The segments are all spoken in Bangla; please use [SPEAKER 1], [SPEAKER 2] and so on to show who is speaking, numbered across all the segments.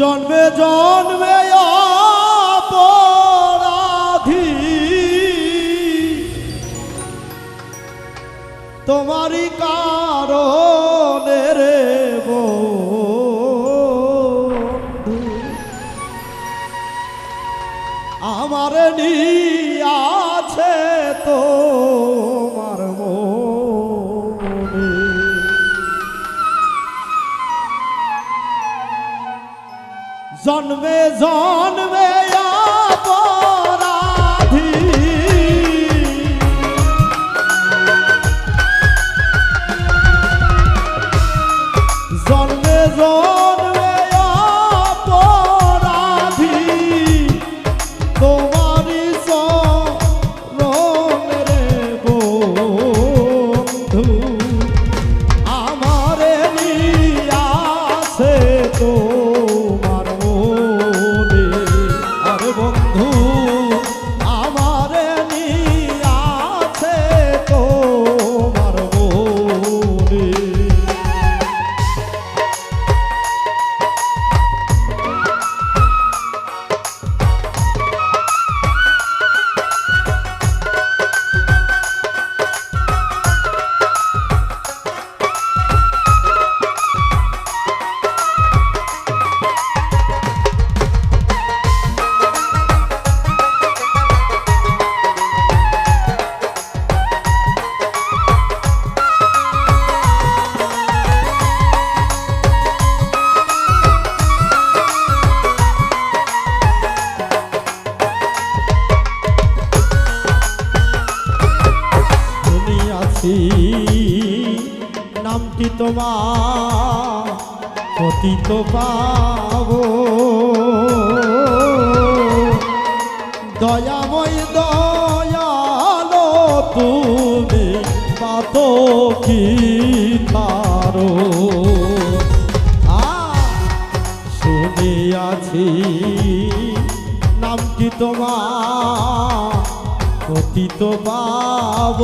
[SPEAKER 1] জন্মে জন্মে অপরাধী। তোমারই কারণে জন্মে জন্মে তোমার পতিত পাব। দয়াময় দয়ালো তুমি পাত কি তারো শুনিয়াছি নামটি তোমার? পতিত পাব।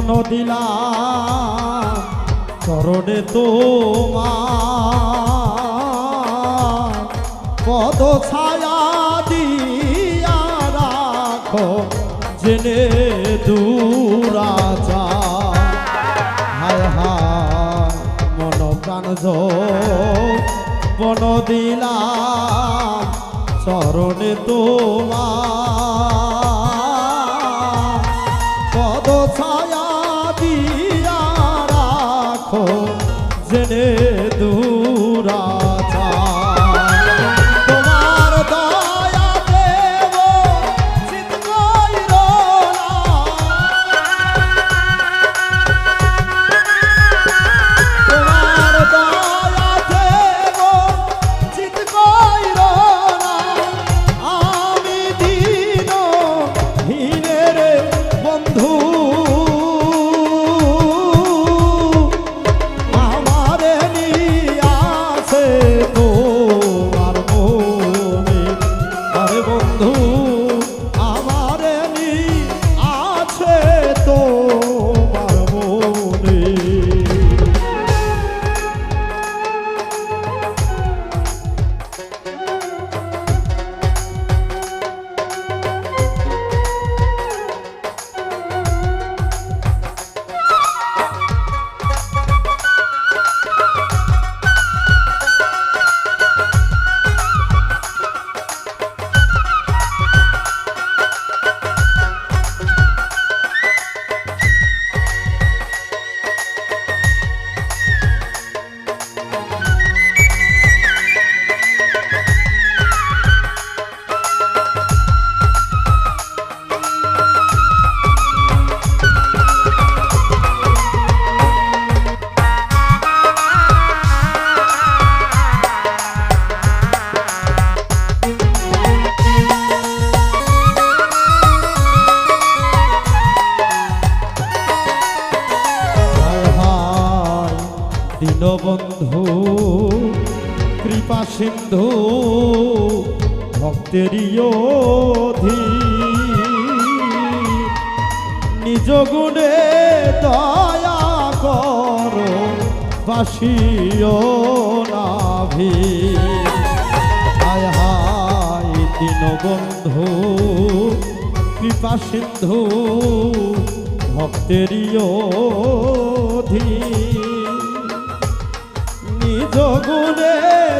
[SPEAKER 1] বন দিলাম চরণে তোমার পদ ছায়া দিয়া রাখো, জেনে দূরাজা। হায় মন প্রাণ বন দিলাম চরণে তোমার বন্ধু দীনবন্ধু, কৃপা সিন্ধু, ভক্তেরই নিজ গুণে দয়া করো, বাসিও নাভি। হায় হায় দীনবন্ধু, কৃপা সিন্ধু, ভক্তেরই নিজ দয়া